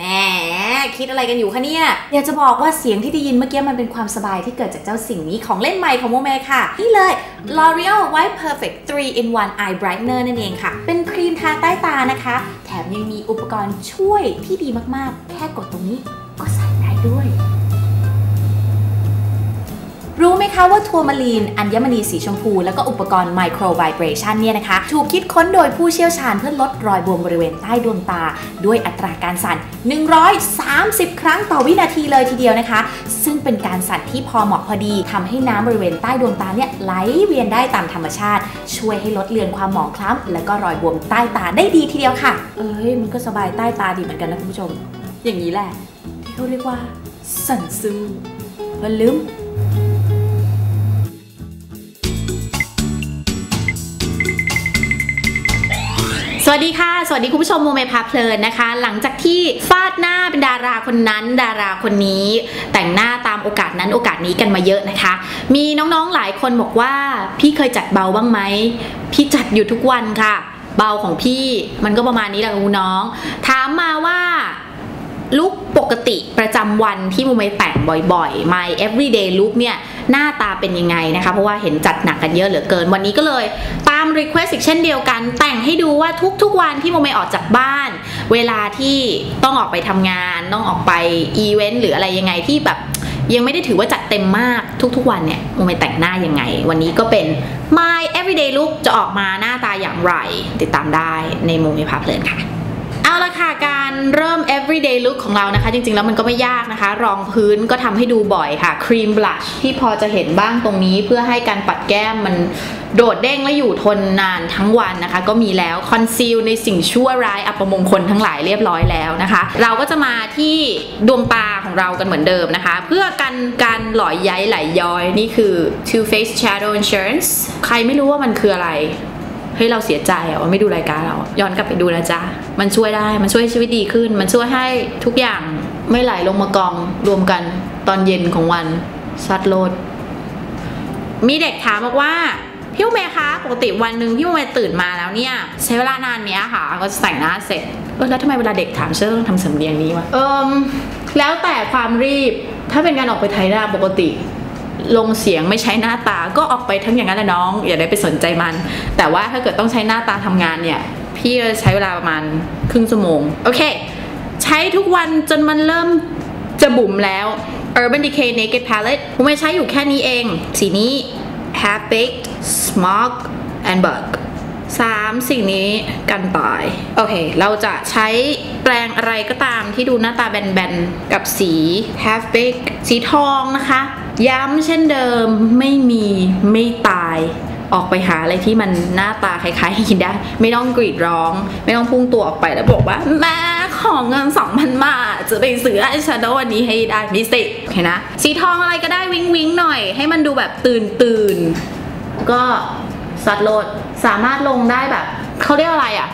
แหมคิดอะไรกันอยู่คะเนี่ยอยากจะบอกว่าเสียงที่ได้ยินเมื่อกี้มันเป็นความสบายที่เกิดจากเจ้าสิ่งนี้ของเล่นใหม่ของโมเมค่ะ นี่เลย L'Oreal White Perfect 3 in 1 Eye Brightener นั่นเองค่ะ เป็นครีมทาใต้ตานะคะ แถมยังมีอุปกรณ์ช่วยที่ดีมากๆ แค่กดตรงนี้ก็ใส่ได้ด้วย รู้ไหมคะว่าทัวร์มาลีน อัญมณีสีชมพู แล้วก็อุปกรณ์ไมโครไวเบรชันเนี่ยนะคะ ถูกคิดค้นโดยผู้เชี่ยวชาญเพื่อลดรอยบวมบริเวณใต้ดวงตา ด้วยอัตราการสั่น 130 ครั้งต่อวินาทีเลยทีเดียวนะคะ ซึ่งเป็นการสั่นที่พอเหมาะพอดีทำให้น้ำบริเวณใต้ดวงตาเนี่ยไหลเวียนได้ตามธรรมชาติ ช่วยให้ลดเลือนความหมองคล้ำและก็รอยบวมใต้ตาได้ดีทีเดียวค่ะ เอ้ยมันก็สบายใต้ตาดีเหมือนกันนะคุณผู้ชม อย่างนี้แหละที่เขาเรียกว่าสั่นซูพลืม วัสดีค่ะ สวัสดีคุณผู้ชมโมเมพาเพลินนะคะ หลังจากที่ฟาดหน้าเป็นดาราคนนั้น ดาราคนนี้ แต่งหน้าตามโอกาสนั้นโอกาสนี้กันมาเยอะนะคะ มีน้องๆหลายคนบอกว่า พี่เคยจัดเบาบ้างไหม พี่จัดอยู่ทุกวันค่ะ เบาของพี่มันก็ประมาณนี้แหละคุณน้อง ถามมาว่าลุก ปกติประจำวันที่โมเมแต่งบ่อยๆ my everyday look เนี่ย หน้าตาเป็นยังไงนะคะ เพราะว่าเห็นจัดหนักกันเยอะเหลือเกิน วันนี้ก็เลยตาม request อีกเช่นเดียวกัน แต่งให้ดูว่าทุกๆวันที่โมเมออกจากบ้าน เวลาที่ต้องออกไปทำงาน ต้องออกไปอีเวนต์หรืออะไรยังไงที่แบบยังไม่ได้ถือว่าจัดเต็มมากทุกๆวันเนี่ยโมเมแต่งหน้ายังไง วันนี้ก็เป็น my everyday look จะออกมาหน้าตาอย่างไร ติดตามได้ในมเมพาเพลินค่ะ เอาละค่ะการเริ่ม everyday look ของเรานะคะ จริงๆ แล้วมันก็ไม่ยากนะคะ รองพื้นก็ทำให้ดูบ่อยค่ะ ครีมบลัชที่พอจะเห็นบ้างตรงนี้เพื่อให้การปัดแก้มมันโดดเด้งและอยู่ทนนานทั้งวันนะคะ ก็มีแล้วคอนซีลในสิ่งชั่วร้ายอัปมงคลทั้งหลายเรียบร้อยแล้วนะคะ เราก็จะมาที่ดวงตาของเรากันเหมือนเดิมนะคะ เพื่อกันการหลอยย้ายไหลย้อยนี่คือ Too Faced Shadow Insurance ใครไม่รู้ว่ามันคืออะไร ฮ้ยเราเสียใจอะว่าไม่ดูรายการเรา ย้อนกลับไปดูนะจ๊ะ มันช่วยได้ มันช่วยให้ชีวิตดีขึ้น มันช่วยให้ทุกอย่างไม่ไหลลงมากองรวมกันตอนเย็นของวันซัดโลด มีเด็กถามบอกว่าพี่อุเมย์คะปกติวันหนึ่งพี่อุเมย์ตื่นมาแล้วเนี่ย ใช้เวลานานเนี้ยค่ะ ก็จะแต่งหน้าเสร็จเออแล้วทำไมเวลาเด็กถามฉันต้องทำสำเนียงนี้วะเอิมแล้วแต่ความรีบถ้าเป็นการออกไปไทยหน้าปกติ ลงเสียงไม่ใช้หน้าตาก็ออกไปทั้งอย่างนั้นแหละน้อง อย่าได้ไปสนใจมัน แต่ว่าถ้าเกิดต้องใช้หน้าตาทำงานเนี่ย พี่จะใช้เวลาประมาณครึ่งชั่วโมง โอเค ใช้ทุกวันจนมันเริ่มจะบุ๋มแล้ว Urban Decay Naked Palette ผมไม่ใช้อยู่แค่นี้เอง สีนี้ Half Baked Smog and Bug สามสิ่งนี้กันตาย โอเค เราจะใช้แปรงอะไรก็ตามที่ดูหน้าตาแบนๆ กับสี half baked สีทองนะคะ ย้ำเช่นเดิมไม่มีไม่ตายออกไปหาอะไรที่มันหน้าตาคล้ายๆกินได้ ไม่ต้องกรีดร้อง ไม่ต้องพุ่งตัวออกไปแล้วบอกว่าแม่ของเงิน2,000บาทจะไปซื้อไอแชโดว์วันนี้ให้ได้มิสิโอเคนะ สีทองอะไรก็ได้วิงวิงหน่อย ให้มันดูแบบตื่นตื่นก็ซัดโลดสามารถลงได้แบบเขาเรียกอะไรอะ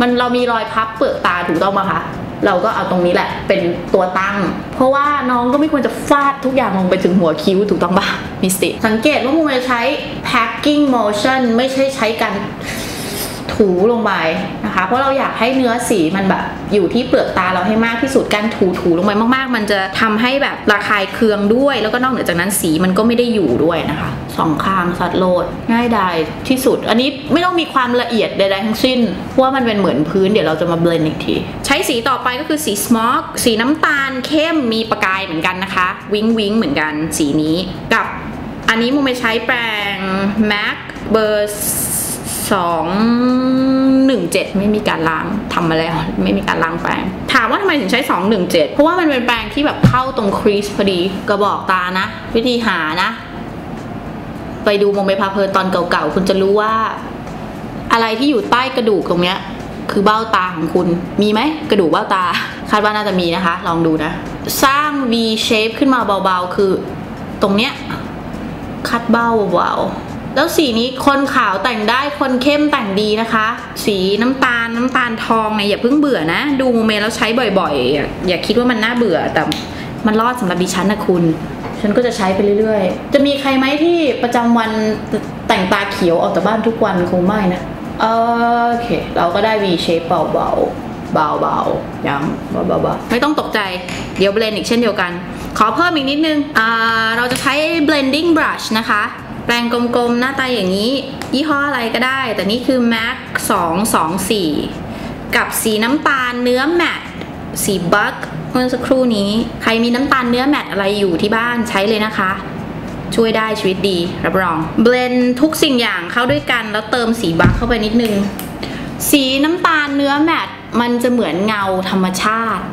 มันเรามีรอยพับเปลือกตาถูกต้องไหมคะ เราก็เอาตรงนี้แหละเป็นตัวตั้ง เพราะว่าน้องก็ไม่ควรจะฟาดทุกอย่างลงไปถึงหัวคิ้วถูกต้องปะมิสติสังเกตว่ามูจะใช้ packing motion ไม่ใช่ใช้การ ถูลงไปนะคะ เพราะเราอยากให้เนื้อสีมันแบบอยู่ที่เปลือกตาเราให้มากที่สุดการถูถูลงไปมาก ๆ มันจะทำให้แบบระคายเคืองด้วย แล้วก็นอกเหนือจากนั้นสีมันก็ไม่ได้อยู่ด้วยนะคะสองข้างสัดโลดง่ายดายที่สุด อันนี้ไม่ต้องมีความละเอียดใดๆทั้งสิ้นเพราะว่ามันเป็นเหมือนพื้นเดี๋ยวเราจะมาเบลนด์อีกที ใช้สีต่อไปก็คือสีสมอกสีน้ำตาลเข้มมีประกายเหมือนกันนะคะ วิงวิงเหมือนกันสีนี้กับอันนี้มูไม่ใช้แปรง MAC เบอร์ สองหนึ่งเจ็ดไม่มีการล้างทำมาแล้วไม่มีการล้างแปรงถามว่าทำไมถึงใช้ 217 เพราะว่ามันเป็นแปรงที่แบบเข้าตรงครีสพอดีกระบอกตานะ วิธีหานะ ไปดูโมเมพาเพลินตอนเก่าๆ คุณจะรู้ว่า อะไรที่อยู่ใต้กระดูกตรงเนี้ย คือเบ้าตาของคุณมีไหมกระดูกเบ้าตา คาดว่าน่าจะมีนะคะ ลองดูนะ สร้าง V shape ขึ้นมาเบาๆ คือ ตรงเนี้ยคัดเบ้าเบาๆ แล้วสีนี้คนขาวแต่งได้คนเข้มแต่งดีนะคะ สีน้ำตาลน้ำตาลทองเนี่ยอย่าเพิ่งเบื่อนะ ดูโมเมแล้วใช้บ่อยๆ อย่าอย่าคิดว่ามันน่าเบื่อแต่มันรอดสำหรับดิฉันนะคุณ ฉันก็จะใช้ไปเรื่อยๆ จะมีใครไหมที่ประจำวันแต่งตาเขียวออกจากบ้านทุกวันคงไม่นะโอเค เราก็ได้ V shape เบาๆเบาๆย้ำเบาๆไม่ต้องตกใจเดี๋ยวเบลนอีกเช่นเดียวกัน ขอเพิ่มอีกนิดนึงอ่าเราจะใช้ blending brush นะคะ ปรงกลมๆ หน้าตาอย่างนี้ ยี่ห้ออะไรก็ได้ แต่นี่คือ MAC 224 กับสีน้ำตาลเนื้อแมตต์สีบัคเมื่อสักครู่นี้ ใครมีน้ำตาลเนื้อแมตต์อะไรอยู่ที่บ้านใช้เลยนะคะ ช่วยได้ชีวิตดี รับรอง เบลนทุกสิ่งอย่างเข้าด้วยกัน แล้วเติมสีบัคเข้าไปนิดนึง สีน้ำตาลเนื้อแมตต์มันจะเหมือนเงาธรรมชาติ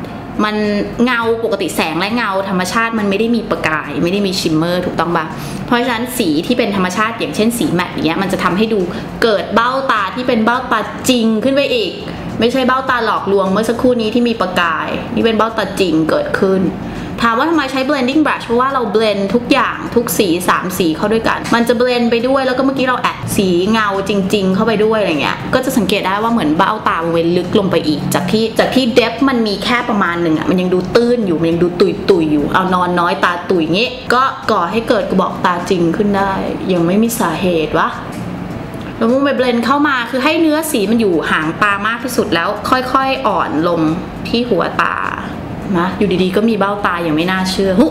มันเงาปกติแสงและเงาธรรมชาติมันไม่ได้มีประกาย ไม่ได้มีชิมเมอร์ถูกต้องปะ เพราะฉะนั้นสีที่เป็นธรรมชาติอย่างเช่นสีแมตต์อย่างเงี้ยมันจะทำให้ดูเกิดเบ้าตาที่เป็นเบ้าตาจริงขึ้นไปอีก ไม่ใช่เบ้าตาหลอกลวงเมื่อสักครู่นี้ที่มีประกาย นี่เป็นเบ้าตาจริงเกิดขึ้น ถามว่าทำไมใช้ blending brush เพราะว่าเราเบลนทุกอย่างทุกสี 3 สีเข้าด้วยกัน มันจะเบลนไปด้วยแล้วก็เมื่อกี้เราแอดสีเงาจริง ๆ เข้าไปด้วยอะไรเงี้ยก็จะสังเกตได้ว่าเหมือนเบ้าตาเว้นลึกลงไปอีก จากที่จากที่เดฟมันมีแค่ประมาณหนึ่งอะมันยังดูตื้นอยู่มันยังดูตุยตุยๆอยู่เอานอนน้อยตาตุยงี้ก็ก่อให้เกิดกระบอกตาจริงขึ้นได้ ยังไม่มีสาเหตุวะแล้วมุมไปเบลนเข้ามาคือให้เนื้อสีมันอยู่ห่างตามากที่สุดแล้ว ค่อยๆ อ่อนลงที่หัวตา นะอยู่ดีๆ ก็มีเบ้าตาอย่างไม่น่าเชื่อหุ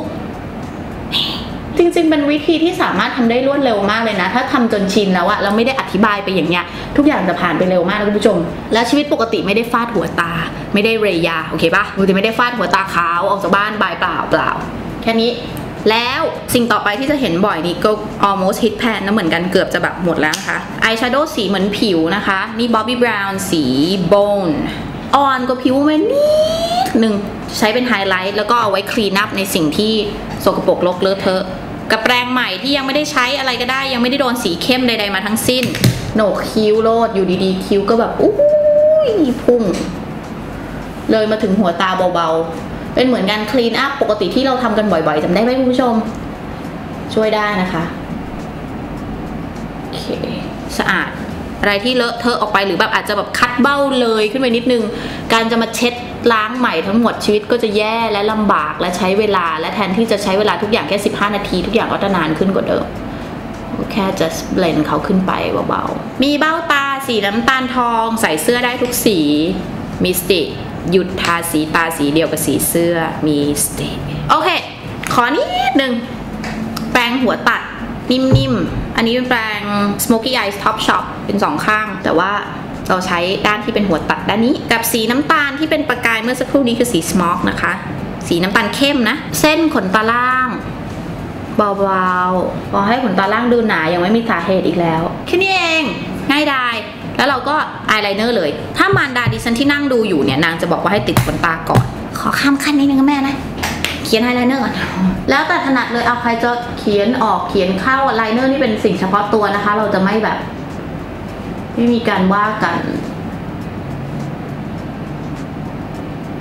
จริงๆ เป็นวิธีที่สามารถทำได้รวดเร็วมากเลยนะ ถ้าทำจนชินแล้วอะเราไม่ได้อธิบายไปอย่างเงี้ย ทุกอย่างจะผ่านไปเร็วมากนะคุณผู้ชม แล้วชีวิตปกติไม่ได้ฟาดหัวตา ไม่ได้เรยา โอเคปะปกติไม่ได้ฟาดหัวตาขาว ออกจากบ้านบายเปล่าเปล่า แค่นี้ แล้วสิ่งต่อไปที่จะเห็นบ่อยนี่ก็ almost hit pan นะเหมือนกันเกือบจะแบบหมดแล้วนะคะ eyeshadow สีเหมือนผิวนะคะ นี่ Bobbi Brown สี bone อ่อนกว่าผิวมานิด หนึ่งใช้เป็นไฮไลท์แล้วก็เอาไว้คลีนอัพในสิ่งที่สกปรกลกเลอะเทอะกับแปรงใหม่ที่ยังไม่ได้ใช้อะไรก็ได้ ยังไม่ได้โดนสีเข้มใดๆมาทั้งสิ้นโหนกคิ้วโลดอยู่ดีๆ คิ้วก็แบบอุ้ยพุ่ง เลยมาถึงหัวตาเบาๆ เป็นเหมือนการคลีนอัพปกติที่เราทำกันบ่อยๆจำได้ไหมคุณผู้ชม ช่วยได้นะคะโอเคสะอาดอะไรที่เลอะเทอะออกไปหรือแบบอาจจะแบบคัดเบ้าเลยขึ้นไปนิดนึง การจะมาเช็ด ล้างใหม่ทั้งหมดชีวิตก็จะแย่และลำบากและใช้เวลาและแทนที่จะใช้เวลาทุกอย่างแค่ 15 นาที ทุกอย่างก็จะนานขึ้นกว่าเดิมแค่จะเบลนเขาขึ้นไปเบาๆ มีเบ้าตาสีน้ำตาลทอง ใส่เสื้อได้ทุกสีมีสติหยุดทาสีตาสีเดียวกับสีเสื้อมีสติโอเค ขอนิดหนึ่งแปรงหัวตัดนิ่มๆ อันนี้เป็นแปรง Smoky Eyes Top Shop เป็นสองข้าง แต่ว่า เราใช้ด้านที่เป็นหัวตัดด้านนี้ กับสีน้ำตาลที่เป็นประกายเมื่อสักครู่นี้คือสี Smoke นะคะ สีน้ำตาลเข้มนะ เส้นขนตาล่างเบาๆพอให้ขนตาล่างดูหนายังไม่มีสาเหตุอีกแล้วแค่นี้เองง่ายดายแล้วเราก็อายไลเนอร์เลย ถ้ามารดาดิฉันที่นั่งดูอยู่เนี่ยนางจะบอกว่าให้ติดขนตาก่อน ขอข้ามขั้นนิดนึงแม่นะเขียนไฮไลเนอร์ก่อนแล้วแต่ถนัดเลยเอาใครจะเขียนออกเขียนเข้าไลเนอร์นี่เป็นสิ่งเฉพาะตัวนะคะ เราจะไม่แบบ ไม่มีการว่ากัน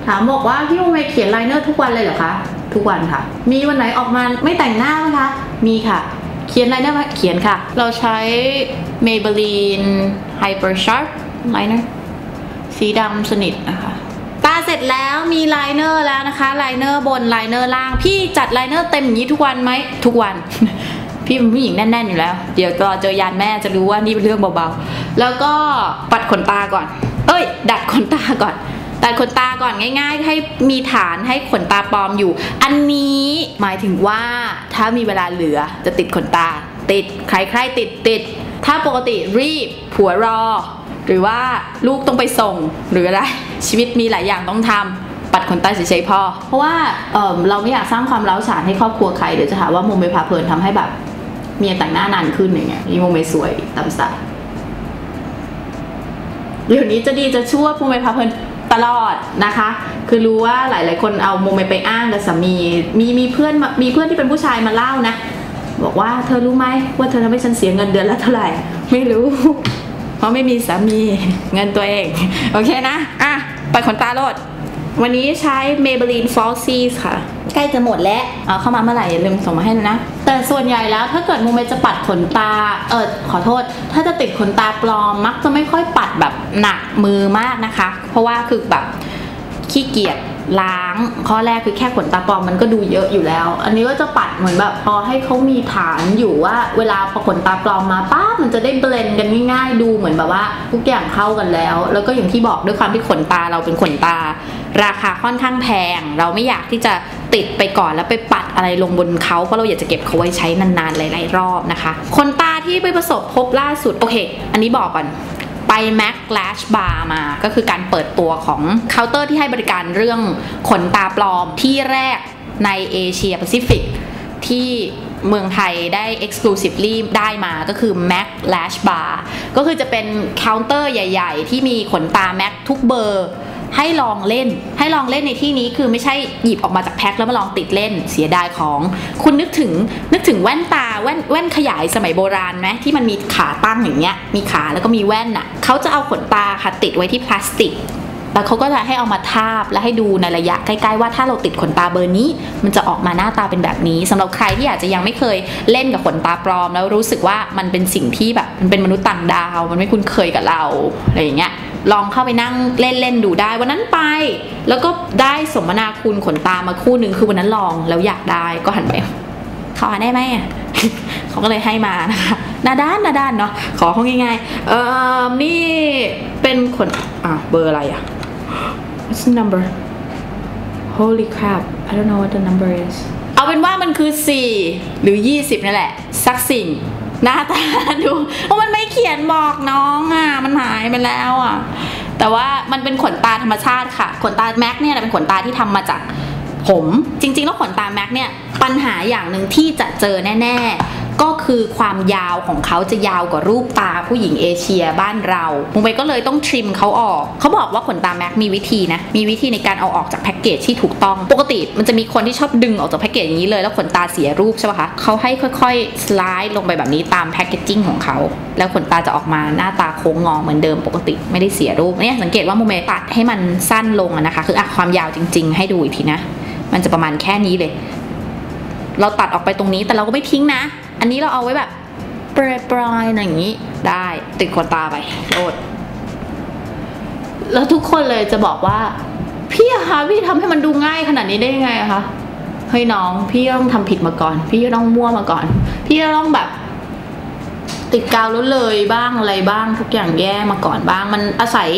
ถามบอกว่าพี่โมเมเขียนไลเนอร์ทุกวันเลยเหรอคะ ทุกวันค่ะ มีวันไหนออกมาไม่แต่งหน้าไหมคะ มีค่ะ เขียนไลเนอร์ไหมเขียนค่ะ เราใช้ Maybelline Hyper Sharp Liner สีดำสนิทนะคะตาเสร็จแล้วมีไลเนอร์แล้วนะคะไลเนอร์บนไลเนอร์ล่าง พี่จัดไลเนอร์เต็มอย่างนี้ทุกวันไหมทุกวัน พี่เป็นผู้หญิงแน่นๆอยู่แล้ว เดี๋ยวรอเจอยานแม่จะรู้ว่านี่เป็นเรื่องเบาๆ แล้วก็ปัดขนตาก่อน เอ้ย ดัดขนตาก่อนตัดขนตาก่อนง่าย ๆ ให้มีฐานให้ขนตาปลอมอยู่ อันนี้หมายถึงว่าถ้ามีเวลาเหลือจะติดขนตา ติดใครๆติดติด ถ้าปกติรีบผัวรอ หรือว่าลูกต้องไปส่งหรืออะไร ชีวิตมีหลายอย่างต้องทำปัดขนตาเฉยๆพอ เพราะว่าเเราไม่อยากสร้างความร้าวฉานให้ครอบครัวใครเดี๋ยวจะหาว่าโมเมพาเพลินทำให้แบบ เมียแต่งหน้านานขึ้นอย่างเงี้ยนี่โมเมสวยตามสไตล์เดี๋ยวนี้จะดีจะชั่วโมเมพาเพลินตลอดนะคะ คือรู้ว่าหลาย ๆ คนเอาโมเมไปอ้างกับสามีมีมีเพื่อนมีเพื่อนที่เป็นผู้ชายมาเล่านะ บอกว่าเธอรู้ไหมว่าเธอทำให้ฉันเสียเงินเดือนละเท่าไหร่ ไม่รู้ เพราะไม่มีสามีเงินตัวเอง โอเคนะ อะ ไปขนตาโลด วันนี้ใช้ Maybelline Falsies ค่ะ ใกล้จะหมดแล้วเอาเข้ามาเมื่อไหร่อย่าลืมส่งมาให้นะ แต่ส่วนใหญ่แล้วถ้าเกิดมูเมจะปัดขนตา เออขอโทษ ถ้าจะติดขนตาปลอมมักจะไม่ค่อยปัดแบบหนักมือมากนะคะ เพราะว่าคือแบบขี้เกียจ ล้าง ข้อแรกคือแค่ขนตาปลอมมันก็ดูเยอะอยู่แล้ว อันนี้ก็จะปัดเหมือนแบบพอให้เขามีฐานอยู่ว่าเวลาพอขนตาปลอมมาปั๊บมันจะได้เบลนด์กันง่ายๆ ดูเหมือนแบบว่าทุกอย่างเข้ากันแล้ว แล้วก็อย่างที่บอกด้วยความที่ขนตาเราเป็นขนตา ราคาค่อนข้างแพง เราไม่อยากที่จะติดไปก่อนแล้วไปปัดอะไรลงบนเขาเพราะเราอยากจะเก็บเขาไว้ใช้นานๆหลายๆรอบนะคะ ขนตาที่ไปประสบพบล่าสุดโอเค อันนี้บอกก่อน Mac Lash Bar มา ก็คือการเปิดตัวของเคาน์เตอร์ที่ให้บริการเรื่องขนตาปลอมที่แรกในเอเชียแปซิฟิกที่เมืองไทยได้ exclusively ได้มาก็คือ Mac Lash Bar ก็คือจะเป็นเคาน์เตอร์ใหญ่ ๆ ที่มีขนตา Mac ทุกเบอร์ ให้ลองเล่น ให้ลองเล่นในที่นี้คือไม่ใช่หยิบออกมาจากแพ็คแล้วมาลองติดเล่นเสียดายของ คุณนึกถึงนึกถึงแว่นตาแว่นแว่นขยายสมัยโบราณไหมที่มันมีขาตั้งอย่างเงี้ยมีขาแล้วก็มีแว่นอะ่ะเขาจะเอาขนตาค่ะติดไว้ที่พลาสติกแล้วเขาก็จะให้เอามาทาบและให้ดูในระยะใกล้ๆว่าถ้าเราติดขนตาเบอร์นี้ มันจะออกมาหน้าตาเป็นแบบนี้สำหรับใครที่อาจจะยังไม่เคยเล่นกับขนตาปลอม แล้วรู้สึกว่ามันเป็นสิ่งที่แบบมันเป็นมนุษย์ต่างดาว มันไม่คุ้นเคยกับเราอะไรอย่างเงี้ย ลองเข้าไปนั่งเล่นเล่นดูได้วันนั้นไป แล้วก็ได้สมนาคุณขนตามาคู่หนึ่งคือวันนั้นลองแล้วอยากได้ก็หันไปเขาหาได้ไหมอะเขาก็เลยให้มานะคะหนาด้านหนาด้านเนาะขอเขาง่ายๆเออนี่เป็นขนอะเบอร์อะไรอะ What's the number Holy crap I don't know what the number is เอาเป็นว่ามันคือ 4 หรือ 20 นั่นแหละ สักสิ่ง หน้าตาดูเพราะมันไม่เขียนบอกน้องอะมันหายไปแล้วอะ แต่ว่ามันเป็นขนตาธรรมชาติค่ะ ขนตาแม็กเนี่ยเป็นขนตาที่ทำมาจากผม จริงๆแล้วขนตาแม็กเนี่ยปัญหาอย่างหนึ่งที่จะเจอแน่ ๆ ก็คือความยาวของเขาจะยาวกว่ารูปตาผู้หญิงเอเชียบ้านเรามุงไปก็เลยต้องทริมเขาออก เขาบอกว่าขนตาแม็กมีวิธีนะ มีวิธีในการเอาออกจากแพ็กเกจที่ถูกต้อง ปกติมันจะมีคนที่ชอบดึงออกจากแพ็กเกจอย่างนี้เลย แล้วขนตาเสียรูปใช่ปะคะเขาให้ค่อยๆ สไลด์ลงไปแบบนี้ตามแพ็กเกจจิ้งของเขา แล้วขนตาจะออกมาหน้าตาโค้งงอเหมือนเดิมปกติไม่ได้เสียรูปเนี่ยสังเกตว่าโมเมตัดให้มันสั้นลงนะคะ คืออะความยาวจริง ๆ ให้ดูอีกทีนะ มันจะประมาณแค่นี้เลย เราตัดออกไปตรงนี้แต่เราก็ไม่ทิ้งนะ อันนี้เราเอาไว้แบบปลายๆอย่างนี้ได้ติดขนตาไปโลดแล้วทุกคนเลยจะบอกว่า พี่อะคะพี่ทำให้มันดูง่ายขนาดนี้ได้ยังไงอะคะเฮ้ยน้อง พี่ต้องทำผิดมาก่อน พี่ต้องมั่วมาก่อน พี่ต้องแบบ ติดกาวแล้วเลยบ้างอะไรบ้างทุกอย่างแย่มาก่อนบ้าง มันอาศัย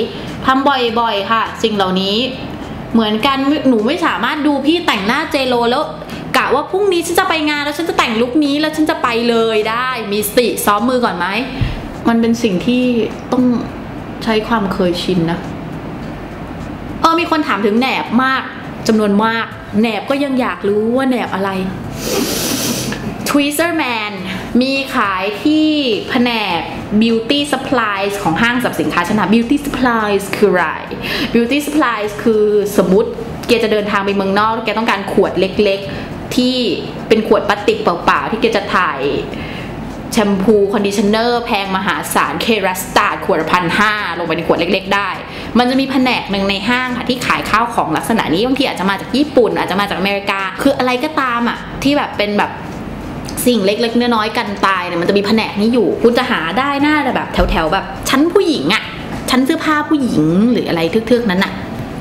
ทำบ่อยๆค่ะ สิ่งเหล่านี้เหมือนกันหนูไม่สามารถดูพี่แต่งหน้าเจโลแล้ว กะว่าพรุ่งนี้ฉันจะไปงานแล้วฉันจะแต่งลุคนี้แล้วฉันจะไปเลยได้ มีสติซ้อมมือก่อนไหมมันเป็นสิ่งที่ต้องใช้ความเคยชินนะเออมีคนถามถึงแหนบมากจำนวนมาก แหนบก็ยังอยากรู้ว่าแหนบอะไร Tweezer Man มีขายที่แผนก Beauty Supplies ของห้างสรรพสินค้าชั้นนำ Beauty Supplies คืออะไร Beauty Supplies คือสมมติแกจะเดินทางไปเมืองนอกแล้วแกต้องการขวดเล็ก ๆ ที่เป็นขวดพลาสติกเปล่าๆ ที่แกจะถ่ายแชมพูคอนดิชเนอร์แพงมหาศาลเครัสตาขวดพันห้าลงไปในขวดเล็กๆได้ มันจะมีแผนกหนึ่งในห้างค่ะที่ขายข้าวของลักษณะนี้บางทีอาจจะมาจากญี่ปุ่น อาจจะมาจากอเมริกา คืออะไรก็ตามอะที่แบบเป็นแบบสิ่งเล็กๆน้อยๆกันตายเนี่ยมันจะมีแผนกนี้อยู่ คุณจะหาได้หน้าแบบแถวๆแบบชั้นผู้หญิงอะชั้นเสื้อผ้าผู้หญิงหรืออะไรทึกๆนั้นอะ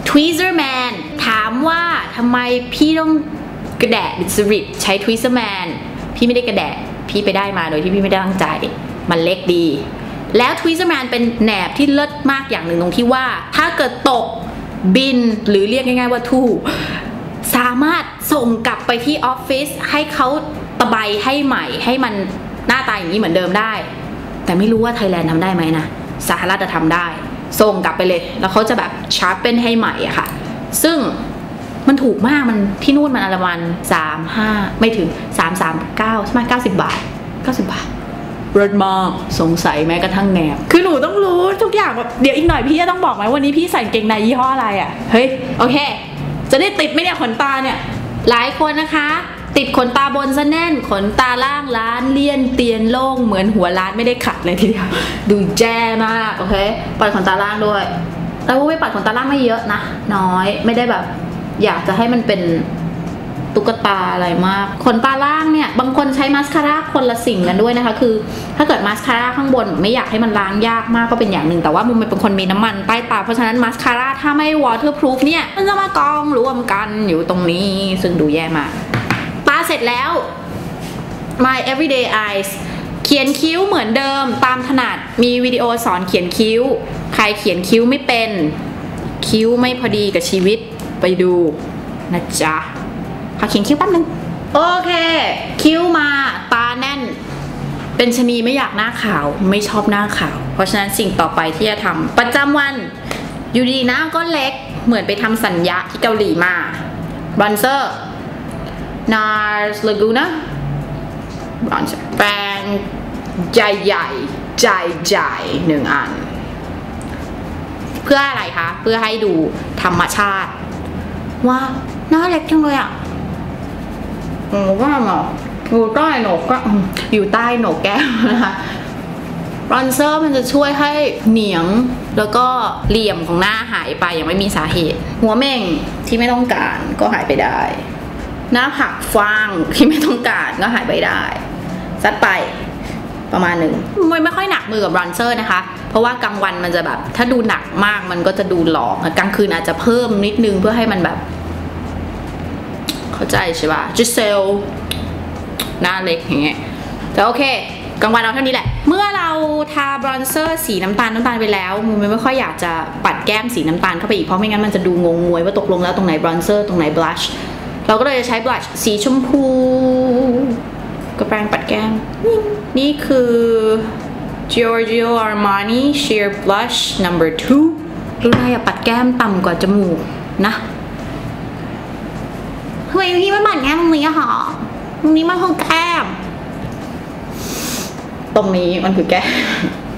Tweezer Man ถามว่าทำไมพี่ต้อง กระแดะบิดสริตใช้ Tweezer Man พี่ไม่ได้กระแดะพี่ไปได้มาโดยที่พี่ไม่ได้ตั้งใจ มันเล็กดี แล้ว Tweezer Man เป็นแหนบที่เลิศมากอย่างหนึ่งตรงที่ว่า ถ้าเกิดตกบินหรือเรียกง่ายๆว่าทู่สามารถส่งกลับไปที่ออฟฟิศให้เขาตะไบให้ใหม่ ให้มันหน้าตาอย่างนี้เหมือนเดิมได้ แต่ไม่รู้ว่าไทยแลนด์ทำได้ไหมนะสหรัฐจะทำได้ ส่งกลับไปเลย แล้วเขาจะแบบชาร์ปเป็นให้ใหม่อะค่ะ ซึ่ง มันถูกมากมันที่นู่นมันอนละวันสามห้าไม่ถึงสามสามเก้าใช่ไหมเก้าสิบบาทเก้าสิบบาทรถมากสงสัยแม้กระทั่งแหนบคือหนูต้องรู้ทุกอย่างแบบเดี๋ยวอีกหน่อยพี่จะต้องบอกไหมวันนี้พี่ใส่กางเกงในยี่ห้ออะไรอะ่ะเฮ้ยโอเค จะได้ติดไหมเนี่ยขนตาเนี่ยหลายคนนะคะ ติดขนตาบนซะแน่น ขนตาล่างล้านเลี่ยนเตียนโล่งเหมือนหัวล้านไม่ได้ขัดเลยทีเดียวดูแจ้มากโอเคปัดขนตาล่างด้วยแล้วไม่ปัดขนตาล่างไม่เยอะนะน้อยไม่ได้แบบ อยากจะให้มันเป็นตุ๊กตาอะไรมากขนตาล่างเนี่ย บางคนใช้มาสคาร่าคนละสิ่งกันด้วยนะคะ คือ ถ้าเกิดมาสคาร่าข้างบนไม่อยากให้มันล้างยากมากก็เป็นอย่างหนึ่ง แต่ว่ามุมเป็นคนมีน้ำมันใต้ตา เพราะฉะนั้นมาสคาร่าถ้าไม่ waterproof เนี่ย มันจะมากองรวมกันอยู่ตรงนี้ ซึ่งดูแย่มาก ตาเสร็จแล้ว my everyday eyes เขียนคิ้วเหมือนเดิมตามถนัดมีวิดีโอสอนเขียนคิ้ว ใครเขียนคิ้วไม่เป็น คิ้วไม่พอดีกับชีวิต ไปดูนะจ๊ะขอเขียนคิ้วแป๊บนึง โอเค คิ้วมา ตาแน่น เป็นชะนีไม่อยากหน้าขาวไม่ชอบหน้าขาว เพราะฉะนั้นสิ่งต่อไปที่จะทำประจำวัน อยู่ดีหน้าก็เล็กเหมือนไปทำสัญญาที่เกาหลีมาบรอนเซอร์ NARS Laguna บรอนเซอร์แปรงใหญ่ๆใจใหญ่ๆหนึ่งอัน เพื่ออะไรคะ เพื่อให้ดูธรรมชาติ ว่าหน้าเล็กจังเลยอะโอ้ว่าเหรออยู่ใต้หนกก็อยู่ใต้หนกแก้มนะคะบรอนเซอร์มันจะช่วยให้เหนียงแล้วก็เหลี่ยมของหน้าหายไปอย่างไม่มีสาเหตุ หัวเม่งที่ไม่ต้องการก็หายไปได้ หน้าผักฟางที่ไม่ต้องการก็หายไปได้ซัดไปประมาณหนึ่งไมันไม่ค่อยหนักมือกับบรอนเซอร์นะคะ ราะว่ากลางวันมันจะแบบ ถ้าดูหนักมากมันก็จะดูหลอกกลางคืนอาจจะเพิ่มนิดนึงเพื่อให้มันแบบ เข้าใจใช่ป่ะจิเซลหน้าเล็กอย่างเงี้ยแต่โอเคกลางวันเอาเท่านี้แหละ เมื่อเราทาบรอนเซอร์สีน้ำตาลน้ำตาลไปแล้วมูนไม่ค่อยอยากจะปัดแก้มสีน้ำตาลเข้าไปอีกเพราะไม่งั้นมันจะดูงงงวยว่าตกลงแล้วตรงไหนบรอนเซอร์ตรงไหนบลัชเราก็เลยจะใช้บลัชสีชมพูกับแปรงปัดแก้มนี่คือ Giorgio Armani Sheer Blush Number 2ดูนายอย่าปัดแก้มต่ำกว่าจมูกนะทำไมพี่ไม่ปัดแก้มตรงนี้อะคะตรงนี้มันคือแก้ม ตรงนี้มันคือแก้ม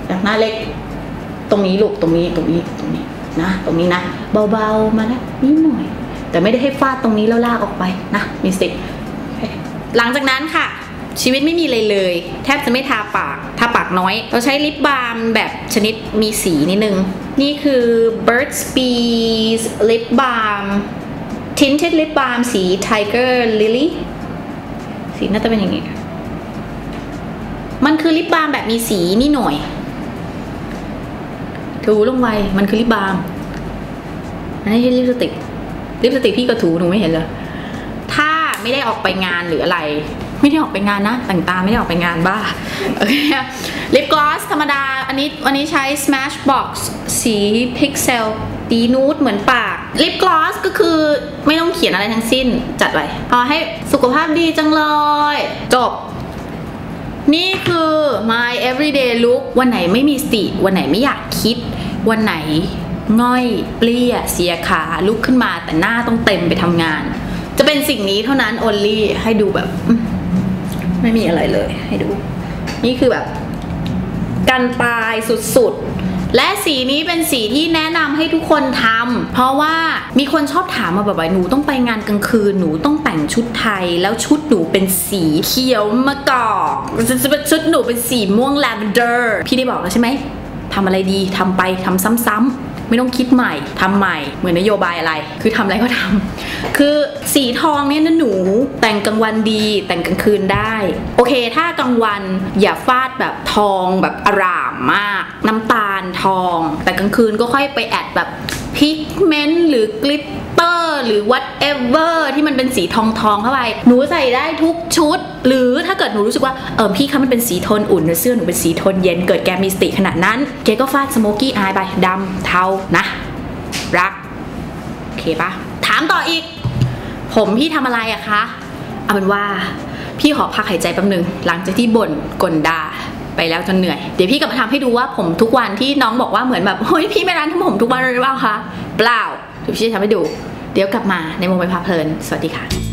จากหน้าเล็ก ตรงนี้ลูกตรงนี้ตรงนี้ตรงนี้นะ ตรงนี้นะ เบาๆมาแล้วนิดหน่อย แต่ไม่ได้ให้ฟาดตรงนี้แล้วลากออกไปนะ มีสิทธิ์โอเคหลังจากนั้นค่ะ ชีวิตไม่มีเลยเลย แทบจะไม่ทาปาก ทาปากน้อย เราใช้ลิปบาล์มแบบชนิดมีสีนิดนึง นี่คือ Burt's Bees Lip Balm Tinted Lip Balm สี Tiger Lily สีน่าจะเป็นอย่างนี้ มันคือลิปบาล์มแบบมีสีนี่หน่อยถูลงไปมันคือลิปบาล์มอันนี้ใช่ลิปสติกลิปสติกพี่ก็ถูหนูไม่เห็นเลยถ้าไม่ได้ออกไปงานหรืออะไร ไม่ได้ออกไปงานนะแต่งตาไม่ได้ออกไปงานบ้าโอเคลิปกลอสธรรมดา อันนี้วันนี้ใช้ Smashbox สีพิกเซลตีนูดเหมือนปากลิปกลอสก็คือไม่ต้องเขียนอะไรทั้งสิ้นจัดไว้เอให้สุขภาพดีจังเลย จบ นี่คือ my everyday look วันไหนไม่มีสติ วันไหนไม่อยากคิด วันไหนง่อยเปลี้ยเสียขาลุกขึ้นมาแต่หน้าต้องเต็มไปทำงาน จะเป็นสิ่งนี้เท่านั้น only ให้ดูแบบ ไม่มีอะไรเลยให้ดู นี่คือแบบกันตายสุดๆ และสีนี้เป็นสีที่แนะนำให้ทุกคนทำเพราะว่ามีคนชอบถามมาแบบว่าหนูต้องไปงานกลางคืนหนูต้องแต่งชุดไทย แล้วชุดหนูเป็นสีเขียวมะกอกชุดหนูเป็นสีม่วงแลเวนเดอร์ พี่ได้บอกแล้วใช่ไหมทำอะไรดีทำไปทำซ้ำๆ ไม่ต้องคิดใหม่ทำใหม่เหมือนนโยบายอะไร คือทำอะไรก็ทำคือสีทองเนี่ยนะหนูแต่งกลางวันดีแต่งกลางคืนได้ โอเค ถ้ากลางวันอย่าฟาดแบบทองแบบอร่ามมาก น้ำตาลทอง แต่กลางคืนก็ค่อยไปแอดแบบพิกเมนต์หรือ กลิต เตอร์หรือ whatever ที่มันเป็นสีทองทองเข้าไป หนูใส่ได้ทุกชุด หรือถ้าเกิดหนูรู้สึกว่า เออพี่คะมันเป็นสีโทนอุ่นเสื้อหนูเป็นสีโทนเย็น เกิดแกมีสติขนาดนั้น เกก็ฟาดสโมกี้อายไปดำเทานะ รัก โอเคปะถามต่ออีก ผมพี่ทำอะไรอะคะ เอาเป็นว่าพี่ขอพักหายใจแป๊บหนึ่งหลังจากที่บ่นกลดาไปแล้วจนเหนื่อย เดี๋ยวพี่กลับมาทำให้ดูว่าผมทุกวันที่น้องบอกว่าเหมือนแบบเฮ้ยพี่ไม่ร้านทำผมทุกวันเลยหรือเปล่าคะ เปล่า เดี๋ยวพี่จะทำให้ดู เดี๋ยวกลับมาในโมเมนต์พาเพลิน สวัสดีค่ะ